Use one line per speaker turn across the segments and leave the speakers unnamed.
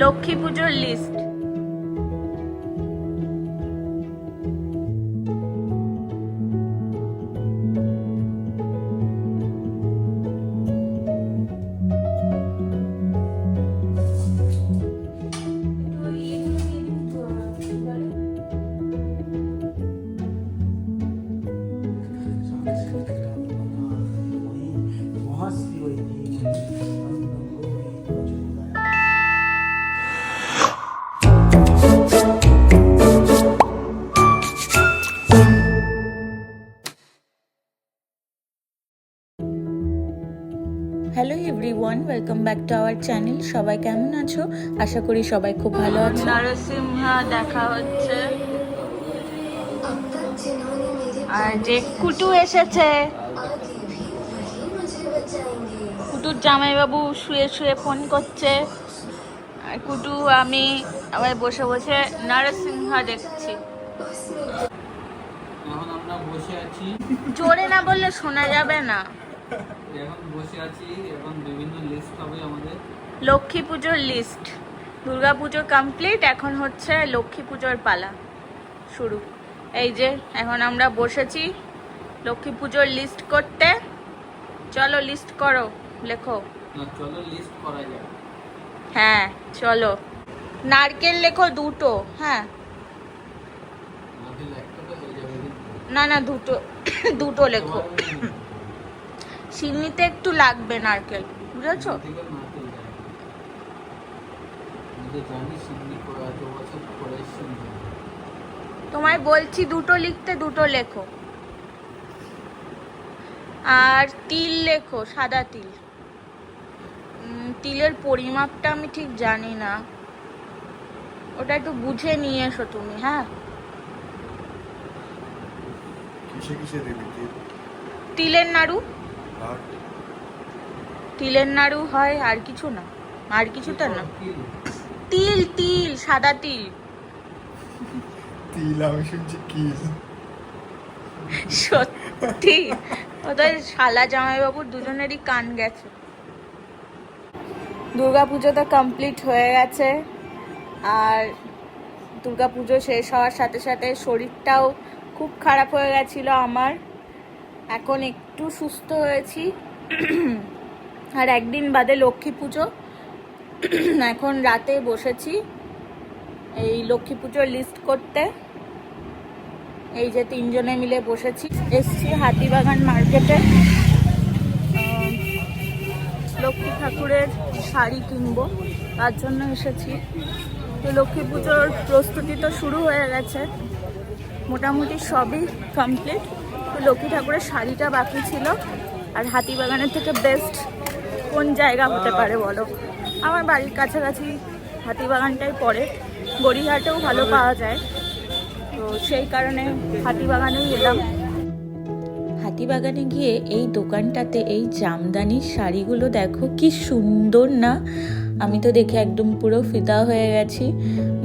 লক্ষ্মী পুজোর list hello everyone welcome back to our channel সবাই কেমন আছো? আশা করি সবাই খুব ভালো আছো। নরসিংহা দেখা হচ্ছে। আর যে কুটু এসেছে। কুটুর জামাইবাবু শুয়ে শুয়ে ফোন করছে। আর কুটু আমি আবার বসে বসে নরসিংহা দেখছি।
এখন আমরা বসে আছি।
জোরে না বললে শোনা যাবে না।
এখন বসে আছি এখন বিভিন্ন লিস্ট হবে আমাদের।
লক্ষ্মী পুজোর লিস্ট দুর্গা পুজো কমপ্লিট এখন হচ্ছে লক্ষ্মী পুজোর পালা শুরু। এই যে এখন আমরা বসেছি লক্ষ্মী পুজোর লিস্ট করতে। চলো লিস্ট করো লেখো।
চলো লিস্ট করা যাক।
হ্যাঁ চলো। নারকেল লেখো দুটো হ্যাঁ। না না দুটো দুটো লেখো। চিনিতে একটু লাগবে নারকেল বুঝেছ? তোমায় বলছি দুটো লিখতে দুটো লেখো। আর তিল লেখো সাদা তিল। তিলের পরিমাপটা আমি ঠিক জানি না। ওটা একটু বুঝে নিয়ে এসো তুমি হ্যাঁ? তিলের নাড়ু। তিলের নাড়ু হয় আর কিছু না। আর কিছুটা না।
তিল।
তিল সাদা তিল।
তিল আমি শুনছি কিস
সত্যি? ওদের শালা জামাইবাবুর দুজনেরই কান গেছে। দুর্গা পুজো তো কমপ্লিট হয়ে গেছে। আর দুর্গা পুজো শেষ হওয়ার সাথে সাথে শরীরটাও খুব খারাপ হয়ে গেছিল আমার। এখন একটু সুস্থ হয়েছি। আর একদিন বাদে লক্ষ্মী পুজো। এখন রাতে বসেছি এই লক্ষ্মী পুজোর লিস্ট করতে। এই যে তিনজনে মিলে বসেছি। এসছি হাতিবাগান মার্কেটে লক্ষ্মী ঠাকুরের শাড়ি কিনবো। তার জন্য এসেছি। তো লক্ষ্মী পুজোর প্রস্তুতি তো শুরু হয়ে গেছে। মোটামুটি সবই কমপ্লিট লক্ষ্মী ঠাকুরের শাড়িটা বাকি ছিল। আর হাতিবাগানের থেকে বেস্ট কোন জায়গা হতে পারে বলো? আমার বাড়ির কাছাকাছি হাতিবাগানটাই পড়ে। গড়িহাটেও ভালো পাওয়া যায়। তো সেই কারণে হাতিবাগানেই এলাম। হাতিবাগানে গিয়ে এই দোকানটাতে এই জামদানির শাড়িগুলো দেখো, কি সুন্দর না? আমি তো দেখে একদম পুরো ফিদা হয়ে গেছি।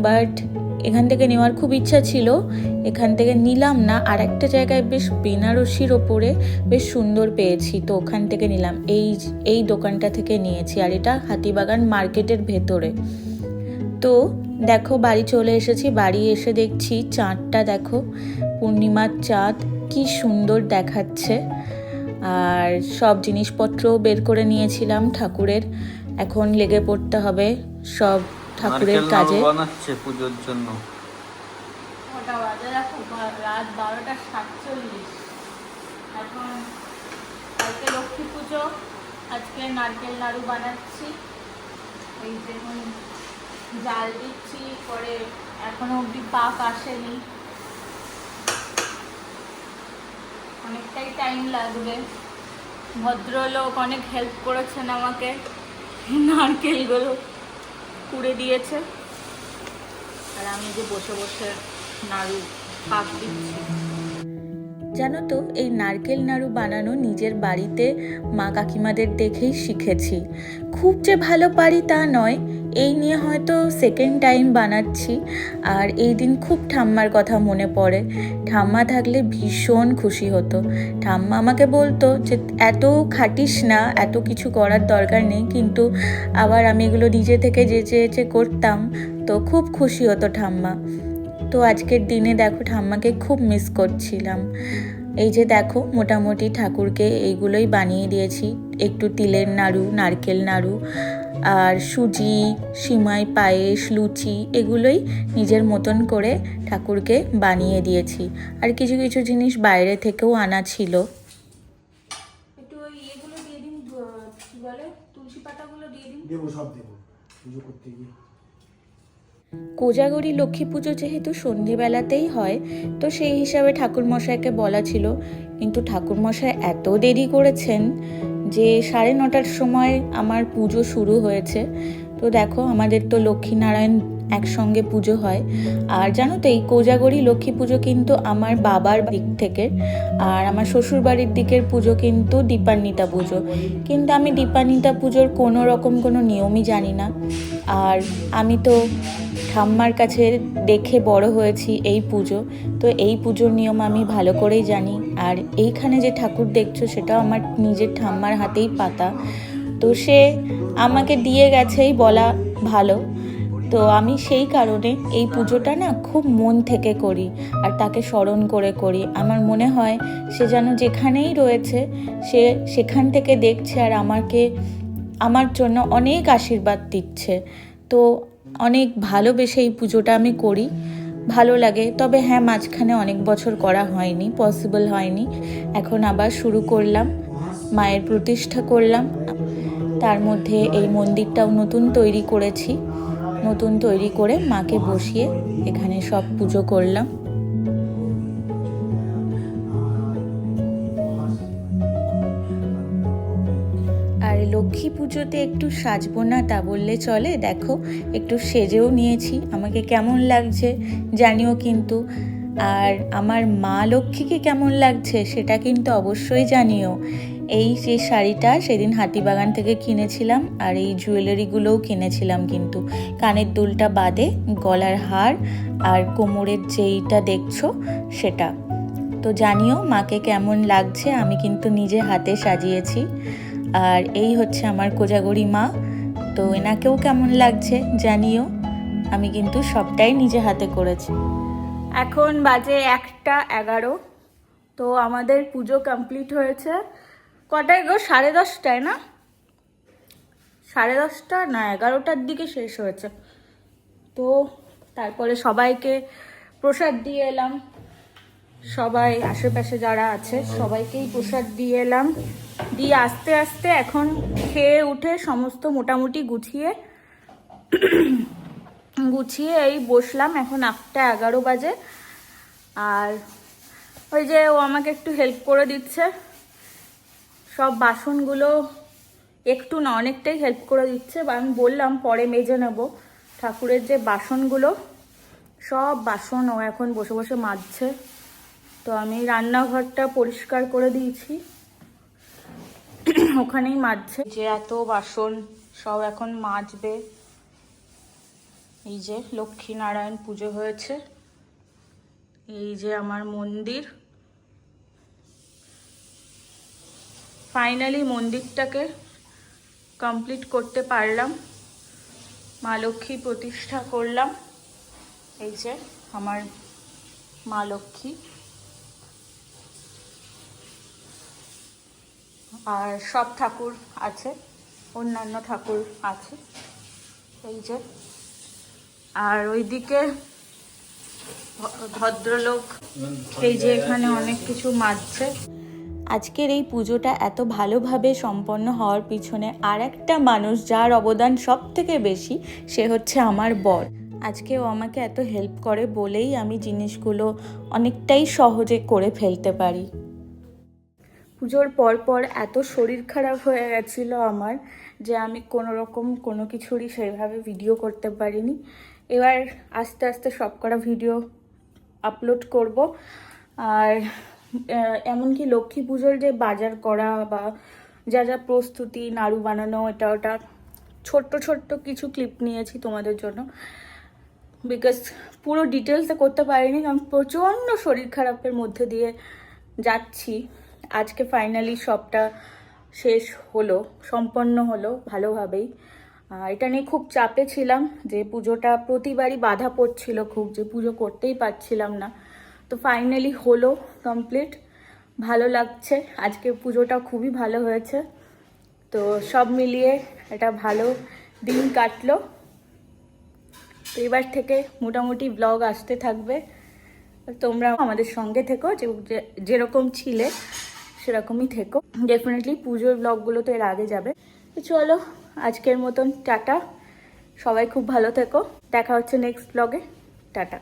বাট এখান থেকে নেওয়ার খুব ইচ্ছা ছিল। এখান থেকে নিলাম না, আর একটা জায়গায় বেশ বেনারসির ওপরে বেশ সুন্দর পেয়েছি। তো ওখান থেকে নিলাম। এই এই দোকানটা থেকে নিয়েছি, আর এটা হাতিবাগান মার্কেটের ভেতরে। তো দেখো, বাড়ি চলে এসেছি। বাড়ি এসে দেখছি চাঁদটা দেখো, পূর্ণিমার চাঁদ, কি সুন্দর দেখাচ্ছে। আর সব জিনিসপত্রও বের করে নিয়েছিলাম ঠাকুরের। এখন লেগে পড়তে হবে, সব ঠাকুরের কাজে।
বানাচ্ছে পুজোর জন্য।
ওটা বাজে দেখো রাত বারোটা সাতচল্লিশ। এখন কালকে লক্ষ্মী পুজো আজকে নারকেল নাড়ু বানাচ্ছি। এই যে এখন জাল দিচ্ছি পরে এখনও অবধি পাক আসেনি। অনেকটাই টাইম লাগবে। ভদ্রলোক অনেক হেল্প করেছেন আমাকে নারকেলগুলো। কুড়ে দিয়েছে। আর আমি যে বসে বসে নাড়ু পাক দিচ্ছি। জানো তো, এই নারকেল নাড়ু বানানো নিজের বাড়িতে মা কাকিমাদের দেখেই শিখেছি। খুব যে ভালো পারি তা নয় এই নিয়ে হয়তো সেকেন্ড টাইম বানাচ্ছি। আর এই দিন খুব ঠাম্মার কথা মনে পড়ে। ঠাম্মা থাকলে ভীষণ খুশি হতো। ঠাম্মা আমাকে বলতো যে, এত খাটিস না, এত কিছু করার দরকার নেই, কিন্তু আবার আমি এগুলো নিজে থেকে যেচে যেচে করতাম। তো খুব খুশি হতো ঠাম্মা। তো আজকের দিনে দেখো ঠাম্মাকে খুব মিস করছিলাম। এই যে দেখো, মোটামুটি ঠাকুরকে এইগুলোই বানিয়ে দিয়েছি। একটু তিলের নাড়ু, নারকেল নাড়ু আর সুজি সিমাই পায়েস লুচি এগুলোই নিজের মতন করে ঠাকুরকে বানিয়ে দিয়েছি। আর কিছু কিছু জিনিস বাইরে থেকেও আনা ছিল। একটু এগুলো দিয়ে দিন কি বলে তুলসী পাতাগুলো দিয়ে দিন।
দেবো সব দেবো। পুজো করতে গিয়ে।
কোজাগরি লক্ষ্মী পুজো যেহেতু সন্ধেবেলাতেই হয় তো সেই হিসাবে ঠাকুরমশাইকে বলা ছিল। কিন্তু ঠাকুরমশাই এত দেরি করেছেন যে সাড়ে নটার সময় আমার পুজো শুরু হয়েছে। তো দেখো, আমাদের তো লক্ষ্মীনারায়ণ একসঙ্গে পুজো হয়। আর জানো তো, এই কোজাগরি লক্ষ্মী পুজো কিন্তু আমার বাবার দিক থেকে, আর আমার শ্বশুর বাড়ির দিকের পুজো কিন্তু দীপান্বিতা পুজো। কিন্তু আমি দীপান্বিতা পুজোর কোনো রকম কোনো নিয়মই জানি না। আর আমি তো ঠাম্মার কাছে দেখে বড় হয়েছি এই পুজো। তো এই পুজোর নিয়ম আমি ভালো করেই জানি। আর এইখানে যে ঠাকুর দেখছ, সেটাও আমার নিজের ঠাম্মার হাতেই পাতা। তো সে আমাকে দিয়ে গেছেই বলা ভালো। তো আমি সেই কারণে এই পুজোটা না খুব মন থেকে করি আর তাকে স্মরণ করে করি। আমার মনে হয় সে যেন যেখানেই রয়েছে, সে সেখান থেকে দেখছে আর আমাকে, আমার জন্য অনেক আশীর্বাদ দিচ্ছে। তো অনেক ভালোবেসে এই পুজোটা আমি করি। ভালো লাগে। তবে হ্যাঁ মাঝখানে অনেক বছর করা হয়নি পসিবল হয়নি। এখন আবার শুরু করলাম, মায়ের প্রতিষ্ঠা করলাম। তার মধ্যে এই মন্দিরটাও নতুন তৈরি করেছি। নতুন তৈরি করে মাকে বসিয়ে এখানে সব পুজো করলাম। লক্ষ্মী পুজোতে একটু সাজবো না তা বললে চলে। দেখো, একটু সেজেও নিয়েছি। আমাকে কেমন লাগছে জানিও কিন্তু। আর আমার মা লক্ষ্মীকে কেমন লাগছে সেটা কিন্তু অবশ্যই জানিও। এই যে শাড়িটা, সেদিন হাতিবাগান থেকে কিনেছিলাম আর এই জুয়েলারিগুলোও কিনেছিলাম কিন্তু। কানের দুলটা বাদে, গলার হার আর কোমরের যেইটা দেখছ সেটা। তো জানিও মাকে কেমন লাগছে, আমি কিন্তু নিজে হাতে সাজিয়েছি। আর এই হচ্ছে আমার কোজাগরি মা। তো এনাকেও কেমন লাগছে জানিও। আমি কিন্তু সবটাই নিজে হাতে করেছি। এখন বাজে একটা এগারো। তো আমাদের পুজো কমপ্লিট হয়েছে। কটায় গো? সাড়ে দশটায় না? সাড়ে দশটা না, এগারোটার দিকে শেষ হয়েছে। তো তারপরে সবাইকে প্রসাদ দিয়ে এলাম। সবাই, আশেপাশে যারা আছে, সবাইকেই প্রসাদ দিয়ে এলাম। দিয়ে আস্তে আস্তে এখন খেয়ে উঠে সমস্ত মোটামুটি গুছিয়ে গুছিয়ে এই বসলাম। এখন আটটা এগারো বাজে। আর ওই যে ও আমাকে একটু হেল্প করে দিচ্ছে। সব বাসনগুলো একটু না, অনেকটাই হেল্প করে দিচ্ছে। আমি বললাম পরে মেজে নেব। ঠাকুরের যে বাসনগুলো, সব বাসন ও এখন বসে বসে মাজছে। তো আমি রান্নাঘরটা পরিষ্কার করে দিয়েছি। ওখানেই মাজছে যে এত বাসন সব এখন মাজবে। এই যে লক্ষ্মী নারায়ণ পুজো হয়েছে। এই যে আমার মন্দির। ফাইনালি মন্দিরটাকে কমপ্লিট করতে পারলাম। মা লক্ষ্মী প্রতিষ্ঠা করলাম। এই যে আমার মা লক্ষ্মী। আর সব ঠাকুর আছে, অন্যান্য ঠাকুর আছে, এই যে। আর ওইদিকে ভদ্রলোক, এই যে এখানে অনেক কিছু মাজছে। আজকের এই পুজোটা এত ভালোভাবে সম্পন্ন হওয়ার পিছনে আর একটা মানুষ যার অবদান সব থেকে বেশি, সে হচ্ছে আমার বর। আজকে ও আমাকে এত হেল্প করে বলেই আমি জিনিসগুলো অনেকটাই সহজে করে ফেলতে পারি। পুজোর পর পর এত শরীর খারাপ হয়ে গেছিল আমার যে আমি কোনো রকম কোনো কিছুরই সেইভাবে ভিডিও করতে পারিনি। এবার আস্তে আস্তে সব করা ভিডিও আপলোড করব। আর এমনকি লক্ষ্মী পুজোর যে বাজার করা বা যা যা প্রস্তুতি, নাড়ু বানানো, এটা ওটা ছোট্ট ছোট্ট কিছু ক্লিপ নিয়েছি তোমাদের জন্য। বিকজ পুরো ডিটেলসে করতে পারিনি, কারণ প্রচণ্ড শরীর খারাপের মধ্যে দিয়ে যাচ্ছি। আজকে ফাইনালি সবটা শেষ হলো, সম্পন্ন হলো ভালোভাবেই। এটা নিয়ে খুব চাপে ছিলাম যে পুজোটা প্রতিবারই বাধা পড়ছিল খুব, যে পুজো করতেই পারছিলাম না। তো ফাইনালি হলো কমপ্লিট ভালো লাগছে। আজকে পুজোটা খুবই ভালো হয়েছে। তো সব মিলিয়ে একটা ভালো দিন কাটলো। তো এবার থেকে মোটামুটি ব্লগ আসতে থাকবে। তোমরা আমাদের সঙ্গে থেকো যে- যেরকম ছিলে। সেরকমই থেকো। ডেফিনেটলি পুজোর ব্লগগুলো তো এর আগে যাবে। তো চলো, আজকের মতন টাটা। সবাই খুব ভালো থেকো। দেখা হচ্ছে নেক্সট ব্লগে টাটা।